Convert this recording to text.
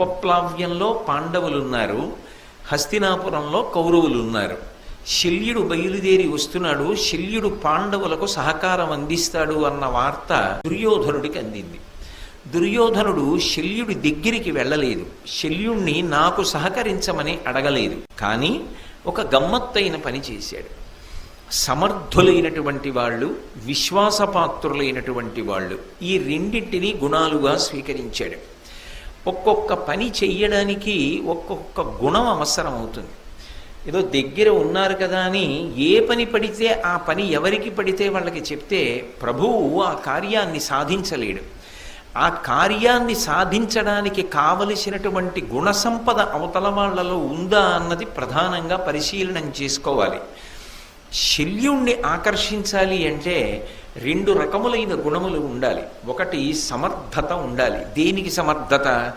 ఉపప్లావ్యంలో పాండవులున్నారు హస్తినాపురంలో కౌరవులు ఉన్నారు శల్యుడు బయలుదేరి వస్తున్నాడు శల్యుడు పాండవులకు సహకారం అందిస్తాడు అన్న వార్త దుర్యోధనుడికి అందింది. దుర్యోధనుడు శల్యుడి దగ్గరికి వెళ్ళలేదు. శల్యుణ్ణి నాకు సహకరించమని అడగలేదు. కానీ ఒక గమ్మత్తైన పని చేశాడు. సమర్థులైనటువంటి వాళ్ళు విశ్వాసపాత్రులైనటువంటి వాళ్ళు ఈ రెండింటినీ గుణాలుగా స్వీకరించాడు. ఒక్కొక్క పని చెయ్యడానికి ఒక్కొక్క గుణం అవసరం అవుతుంది ఏదో దగ్గర ఉన్నారు కదా అని ఏ పని పడితే ఆ పని ఎవరికి పడితే వాళ్ళకి చెప్తే ప్రభువు ఆ కార్యాన్ని సాధించలేడు. ఆ కార్యాన్ని సాధించడానికి కావలసినటువంటి గుణసంపద అవతల వాళ్ళలో ఉందా అన్నది ప్రధానంగా పరిశీలనం చేసుకోవాలి. శల్యుణ్ణి ఆకర్షించాలి అంటే రెండు రకములైన గుణములు ఉండాలి. ఒకటి సమర్థత ఉండాలి. దేనికి సమర్థత?